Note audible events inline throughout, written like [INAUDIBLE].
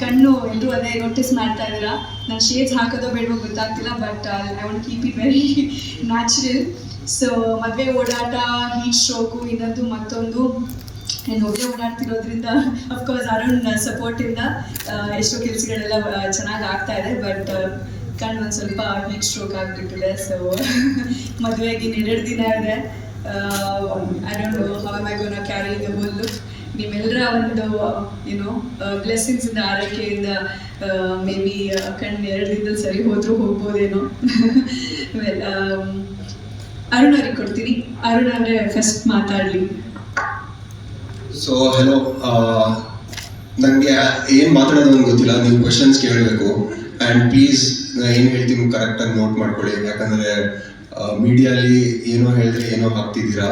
ಕಣ್ಣು ಎಲ್ಲರೂ ಅದೇ ನೋಟಿಸ್ ಮಾಡ್ತಾ ಇದ್ದೀರಾ? ನಾನು ಶೇಡ್ಸ್ ಹಾಕೋದೋ ಬೇಡವೋ ಗೊತ್ತಾಗ್ತಿಲ್ಲ but I want keep it very natural so ಮದುವೆ ಓಡಾಟ ಹೀಟ್ ಸ್ಟ್ರೋಕು ಇನ್ನೊಂದು ಮತ್ತೊಂದು. ನಾನು ಒಬ್ಬರೇ ಓಡಾಡ್ತಿರೋದ್ರಿಂದ ಅಫ್ಕೋರ್ಸ್ ಅರುಣ್ ಸಪೋರ್ಟಿಂದ ಎಷ್ಟೋ ಕೆಲಸಗಳೆಲ್ಲ ಚೆನ್ನಾಗಿ ಆಗ್ತಾ ಇದೆ ಬಟ್ ಕಣ್ಣು ಒಂದು ಸ್ವಲ್ಪ ಹೀಟ್ ಸ್ಟ್ರೋಕ್ ಆಗಿಬಿಟ್ಟಿದೆ ಸೊ ಮದುವೆಗೆ ಇನ್ನೆರಡು ದಿನ ಇದೆ. Know how I gonna carry the whole ನಿಮ್ಮೆಲ್ಲರ ಒಂದು ಏನೋ ಬ್ಲೆಸ್ಸಿಂಗ್ಸ್ ಇಂದ ಆರೈಕೆಯಿಂದ ಮೇ ಬಿ ಕಣ್ಣು ಎರಡು ದಿನದಲ್ಲಿ ಸರಿ ಹೋದ್ರೂ ಹೋಗ್ಬೋದೇನೋ. [LAUGHS] Um, ಅರುಣ್ ಅವ್ರಿಗೆ ಕೊಡ್ತೀನಿ. ಅರುಣ್ ಅವರೇ ಫಸ್ಟ್ ಮಾತಾಡಲಿ. ಸೊ ಹಲೋ ನನಗೆ ಏನು ಮಾತಾಡೋದು ನನಗೆ ಗೊತ್ತಿಲ್ಲ. ನೀವು ಕ್ವಶನ್ಸ್ ಕೇಳಬೇಕು. ಆ್ಯಂಡ್ ಪ್ಲೀಸ್ ಏನು ಹೇಳ್ತೀನಿ ಕರೆಕ್ಟಾಗಿ ನೋಟ್ ಮಾಡ್ಕೊಳ್ಳಿ. ಯಾಕಂದರೆ ಮೀಡಿಯಾಲಿ ಏನೋ ಹೇಳಿದ್ರೆ ಏನೋ ಹಾಕ್ತಿದ್ದೀರಾ.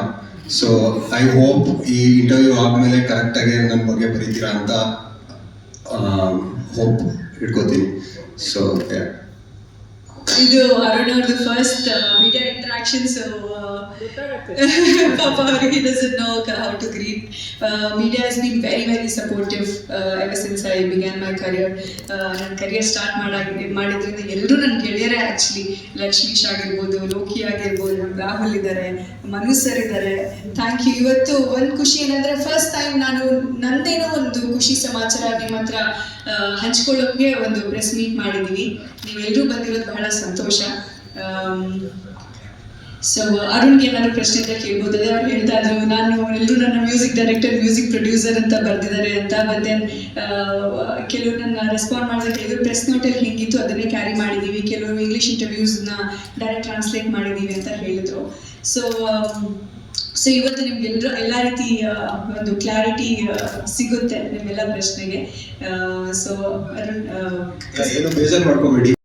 ಸೊ ಐ ಹೋಪ್ ಈ ಇಂಟರ್ವ್ಯೂ ಆದಮೇಲೆ ಕರೆಕ್ಟಾಗಿ ನನ್ನ ಬಗ್ಗೆ ಬರೀತೀರಾ ಅಂತ ಹೋಪ್ ಇಟ್ಕೋತೀನಿ. ಸೊ ಇದು ಅರುಣ್ ಅವ್ರದ್ದು ಫಸ್ಟ್ ಮೀಡಿಯಾ ಸೊ ಪಾಪ ಅವರಿಗೆ doesn't know how to greet media has been very very supportive ever since I began my career ನನ್ನ ಕರಿಯರ್ ಸ್ಟಾರ್ಟ್ ಮಾಡಾಗಿ ಮಾಡಿದ್ರಿಂದ ಎಲ್ಲರೂ ನನ್ನ ಗೆಳೆಯರೇ ಆ್ಯಕ್ಚುಲಿ ಲಕ್ಷ್ಮೀಶ್ ಆಗಿರ್ಬೋದು ಲೋಕಿ ಆಗಿರ್ಬೋದು ರಾಹುಲ್ ಇದ್ದಾರೆ ಮನು ಸರ್ ಇದ್ದಾರೆ ಥ್ಯಾಂಕ್ ಯು ಇವತ್ತು ಒಂದು ಖುಷಿ ಏನಂದ್ರೆ ಫಸ್ಟ್ ಟೈಮ್ ನಾನು ನಂದೇನೋ ಒಂದು ಖುಷಿ ಸಮಾಚಾರ ನಿಮ್ಮ ಹತ್ರ ಆ, ಹಂಚ್ಕೊಳ್ಳೋಕೆ ಒಂದು ಪ್ರೆಸ್ ಮೀಟ್ ಮಾಡಿದ್ದೀವಿ ನೀವೆಲ್ಲರೂ ಬಂದಿರೋದು ಬಹಳ ಸಂತೋಷ. ಸೊ ಅರುಣ್ಗೆ ಏನಾದ್ರು ಪ್ರಶ್ನೆ ಇದ್ರೆ ಅದೇ ಅವ್ರು ಹೇಳ್ತಾ ಇದ್ರು ನಾನು ಎಲ್ಲರೂ ನನ್ನ ಮ್ಯೂಸಿಕ್ ಡೈರೆಕ್ಟರ್ ಮ್ಯೂಸಿಕ್ ಪ್ರೊಡ್ಯೂಸರ್ ಅಂತ ಬರ್ದಿದ್ದಾರೆ ಅಂತ ಮತ್ತೆ ಕೆಲವರು ನನ್ನ ರೆಸ್ಪಾಂಡ್ ಮಾಡಿದ್ರೆ ಕೆಲವರು ಪ್ರೆಸ್ ನೋಟಲ್ಲಿ ಹೆಂಗಿತ್ತು ಅದನ್ನೇ ಕ್ಯಾರಿ ಮಾಡಿದ್ದೀವಿ ಕೆಲವರು ಇಂಗ್ಲೀಷ್ ಇಂಟರ್ವ್ಯೂಸ್ನ ಡೈರೆಕ್ಟ್ ಟ್ರಾನ್ಸ್ಲೇಟ್ ಮಾಡಿದ್ದೀವಿ ಅಂತ ಹೇಳಿದ್ರು. ಸೊ ಸೊ ಇವತ್ತು ನಿಮ್ಗೆಲ್ಲರೂ ಎಲ್ಲ ರೀತಿ ಒಂದು ಕ್ಲಾರಿಟಿ ಸಿಗುತ್ತೆ ನಿಮ್ಮೆಲ್ಲ ಪ್ರಶ್ನೆಗೆ. ಸೊ ಅರುಣ್ ಮಾಡ್ಕೋಬೇಡಿ.